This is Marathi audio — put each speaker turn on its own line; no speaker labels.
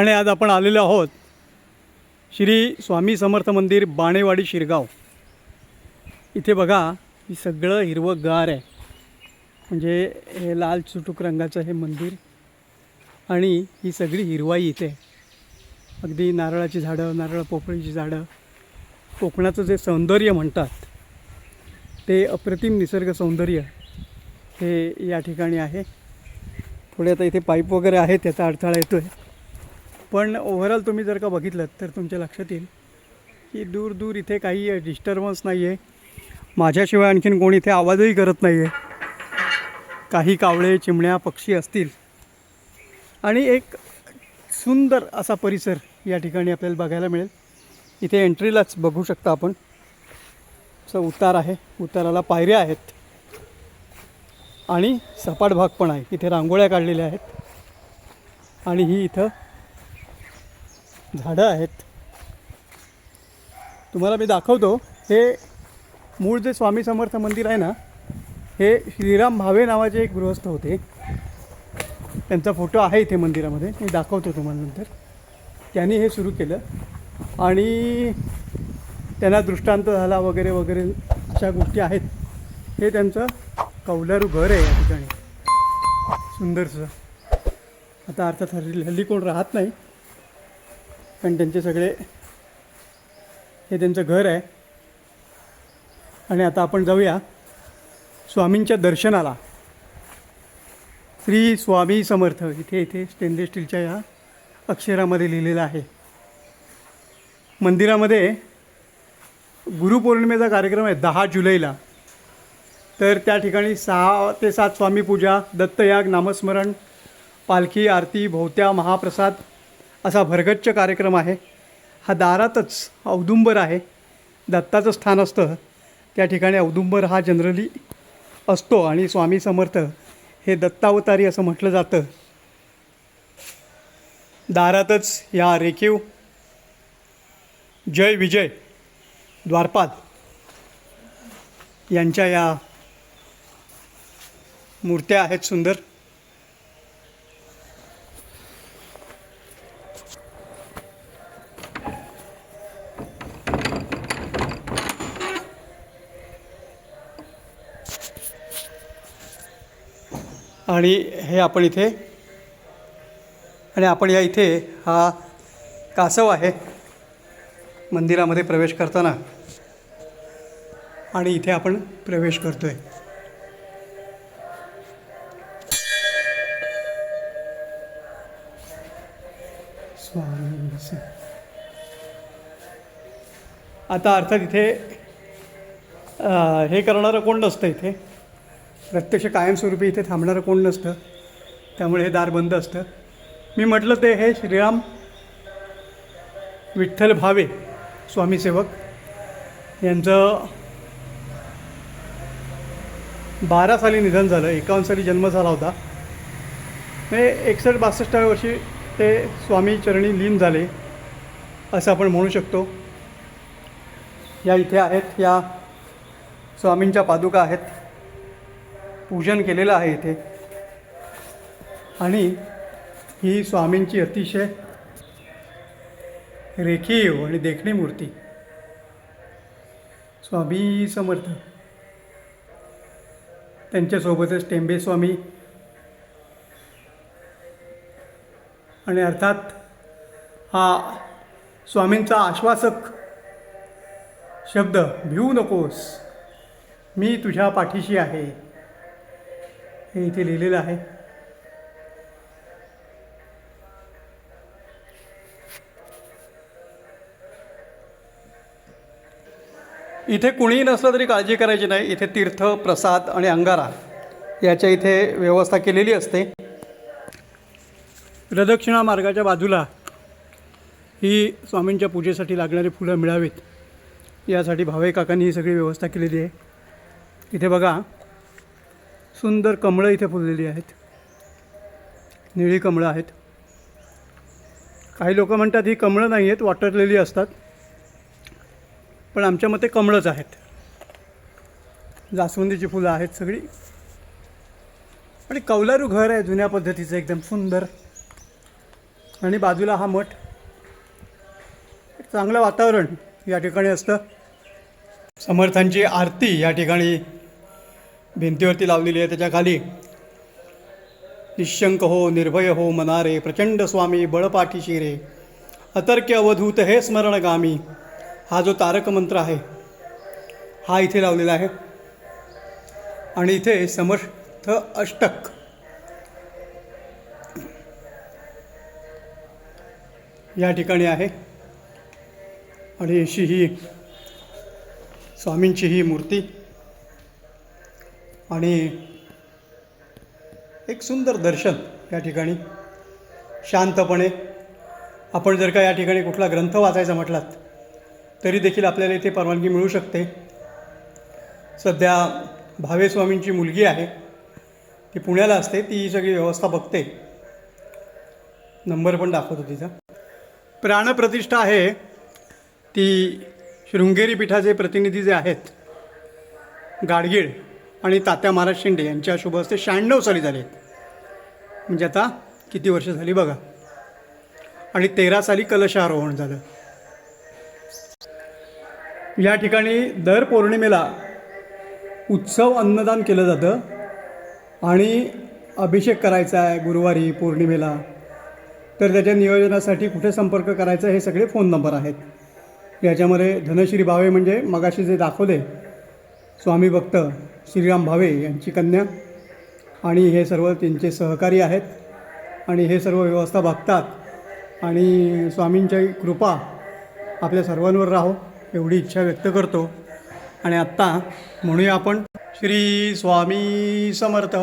आणि आज आपण आलेलो आहोत श्री स्वामी समर्थ मंदिर बाणेवाडी शिरगाव. इथे बघा ही सगळं हिरवंगार आहे. म्हणजे हे लाल चुटूक रंगाचं हे मंदिर आणि ही सगळी हिरवाई इथे. अगदी नारळाची झाडं नारळ पोपळीची झाडं कोकणाचं जे सौंदर्य म्हणतात ते अप्रतिम निसर्ग सौंदर्य हे या ठिकाणी आहे. थोडे आता इथे पाईप वगैरे आहे त्याचा अडथळा येतो आहे पण ओव्हरऑल तुम्ही जर का बघितलं तर तुमच्या लक्षात येईल की दूर दूर इथे काही डिस्टर्बन्स नाही आहे माझ्याशिवाय आणखीन कोणी इथे आवाजही करत नाही आहे काही कावळे चिमण्या पक्षी असतील. आणि एक सुंदर असा परिसर या ठिकाणी आपल्याला बघायला मिळेल. इथे एंट्रीलाच बघू शकता आपण. असं उतार आहे. उताराला पायऱ्या आहेत. आणि सपाट भाग पण आहे. इथे रांगोळ्या काढलेल्या आहेत. आणि ही इथं झाडं आहेत. तुम्हाला मी दाखवतो हे मूळ जे स्वामी समर्थ मंदिर आहे ना हे श्रीराम भावे नावाचे एक गृहस्थ होते. त्यांचा फोटो आहे इथे मंदिरामध्ये मी दाखवतो तुम्हाला नंतर. त्यांनी हे सुरू केलं आणि त्यांना दृष्टांत झाला वगैरे वगैरे अशा गोष्टी आहेत. हे त्यांचं कौलारू घर आहे या ठिकाणी. सुंदरसं. आता अर्थात हल्ली हल्ली कोण राहत नाही. पण त्यांचे सगळे हे त्यांचं घर आहे. आणि आता आपण जाऊया स्वामींच्या दर्शनाला. श्री स्वामी समर्थ इथे इथे स्टेनलेस स्टीलच्या या अक्षरामध्ये लिहिलेलं आहे. मंदिरामध्ये गुरुपौर्णिमेचा कार्यक्रम आहे दहा जुलैला. तर त्या ठिकाणी सहा ते सात स्वामी पूजा दत्तयाग नामस्मरण पालखी आरती भोवत्या महाप्रसाद असा भरगच्च कार्यक्रम आहे. हा दारातच औदुंबर आहे. दत्ताचं स्थान असतं. त्या ठिकाणी औदुंबर हा जनरली असतो आणि स्वामी समर्थ हे दत्तावतारी असं म्हटलं जातं. दारातच या रेखीव जय विजय द्वारपाल यांच्या या मूर्त्या आहेत सुंदर. आणि हे आपण इथे आणि आपण या इथे हा कासव आहे मंदिरामध्ये प्रवेश करताना. आणि इथे आपण प्रवेश करतो आहे आता अर्थात इथे हे करणारं कोण नसतं इथे? प्रत्यक्ष कायमस्वरूपी इथे थांबणारं कोण नसतं. त्यामुळे हे दार बंद असतं. मी म्हटलं ते हे श्रीराम विठ्ठल भावे स्वामीसेवक यांचं बारा साली निधन झालं एकावन्न साली जन्म झाला होता. म्हणजे एकसष्ट बासष्टाव्या वर्षी ते स्वामी चरणी लीन झाले असं आपण म्हणू शकतो. या इथे आहेत या स्वामींच्या पादुका आहेत. पूजन केलेलं आहे इथे. आणि ही स्वामींची अतिशय रेखीव आणि देखणी मूर्ती. स्वामी समर्थ. त्यांच्यासोबतच टेंबे स्वामी. आणि अर्थात हा स्वामींचा आश्वासक शब्द भिवू नकोस मी तुझ्या पाठीशी आहे. हे इथे लिहिलेलं आहे. इथे कुणीही नसलं तरी काळजी करायची नाही. इथे तीर्थ प्रसाद आणि अंगारा याच्या इथे व्यवस्था केलेली असते. प्रदक्षिणा मार्गाच्या बाजूला ही स्वामींच्या पूजेसाठी लागणारी फुलं मिळावीत. यासाठी भावे काकांनी ही सगळी व्यवस्था केलेली आहे. इथे बघा सुंदर कमळं इथे फुललेली आहेत. निळी कमळं आहेत. काही लोक म्हणतात ही कमळं नाही आहेत वाटरलेली असतात. पण आमच्या मते कमळच आहेत. जास्वंदीची फुलं आहेत सगळी. आणि कौलारू घर आहे जुन्या पद्धतीचं एकदम सुंदर. आणि बाजूला हा मठ. एक चांगलं वातावरण या ठिकाणी असतं. समर्थांची आरती या ठिकाणी भिंतीवरती लावलेली आहे त्याच्याखाली. निशंक हो निर्भय हो मनारे प्रचंड स्वामी बळपाठीशी रे अतर्क्य अवधूत हे स्मरणगामी. हा जो तारक मंत्र आहे हा इथे लावलेला आहे. आणि इथे समर्थ अष्टक. या ठिकाणी आहे. आणि अशी ही स्वामींची ही मूर्ती. आणि एक सुंदर दर्शन या ठिकाणी. शांतपणे. आपण जर का या ठिकाणी कुठला ग्रंथ वाचायचा म्हटलात तरी देखील आपल्याला इथे परवानगी मिळू शकते. सध्या भावेस्वामींची मुलगी आहे. ती पुण्याला असते. ती ही सगळी व्यवस्था बघते. नंबर पण दाखवतो तिचा. प्राणप्रतिष्ठा आहे. ती शृंगेरी पीठाचे प्रतिनिधी जे आहेत गाडगीळ आणि तात्या महाराज शिंदे यांच्या शुभ हस्ते शहाण्णव साली झाले. म्हणजे आता किती वर्ष झाली बघा. आणि तेरा साली कलशारोहण झालं. या ठिकाणी दर पौर्णिमेला उत्सव अन्नदान केलं जातं. आणि अभिषेक करायचा आहे गुरुवारी पौर्णिमेला. तर त्याच्या नियोजनासाठी कुठे संपर्क करायचा हे सगळे फोन नंबर आहेत. याच्यामध्ये धनश्री भावे म्हणजे मगाशी जे दाखवले स्वामी भक्त श्रीराम भावे यांची कन्या. आणि हे सर्व त्यांचे सहकारी आहेत. आणि हे सर्व व्यवस्था बघतात. आणि स्वामींची कृपा आपल्या सर्वांवर राहो एवढी इच्छा व्यक्त करतो. आणि आत्ता म्हणूया आपण श्री स्वामी समर्थ.